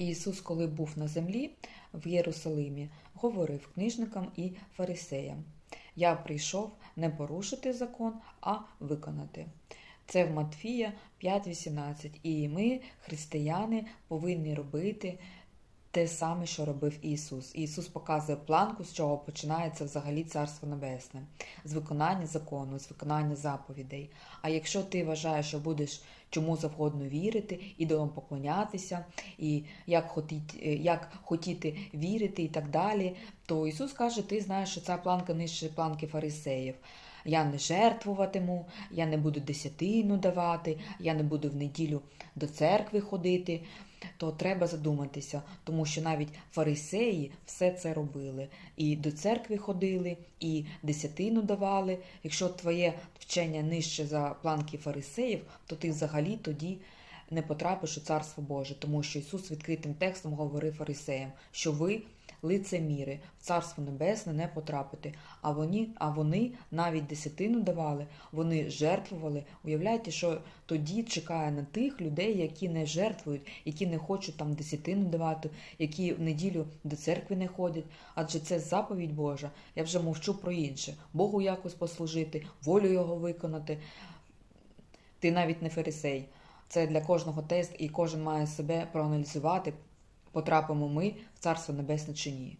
Ісус, коли був на землі в Єрусалимі, говорив книжникам і фарисеям: Я прийшов не порушити закон, а виконати. Це в Матфія 5.18. І ми, християни, повинні робити те саме, що робив Ісус. Ісус показує планку, з чого починається взагалі Царство Небесне, з виконання закону, з виконання заповідей. А якщо ти вважаєш, що будеш чому завгодно вірити, ідолам поклонятися, і як хотіти, як хотіти вірити і так далі, то Ісус каже, ти знаєш, що ця планка нижче планки фарисеїв. Я не жертвуватиму, я не буду десятину давати, я не буду в неділю до церкви ходити, то треба задуматися, тому що навіть фарисеї все це робили. І до церкви ходили, і десятину давали. Якщо твоє вчення нижче за планки фарисеїв, то ти взагалі тоді не потрапиш у Царство Боже, тому що Ісус відкритим текстом говорив фарисеям, що ви лицеміри, в Царство Небесне не потрапите. А вони, а вони навіть десятину давали, вони жертвували. Уявляєте, що тоді чекає на тих людей, які не жертвують, які не хочуть там десятину давати, які в неділю до церкви не ходять. Адже це заповідь Божа. Я вже мовчу про інше. Богу якось послужити, волю його виконати. Ти навіть не фарисей. Це для кожного тест, і кожен має себе проаналізувати, потрапимо ми в Царство Небесне чи ні.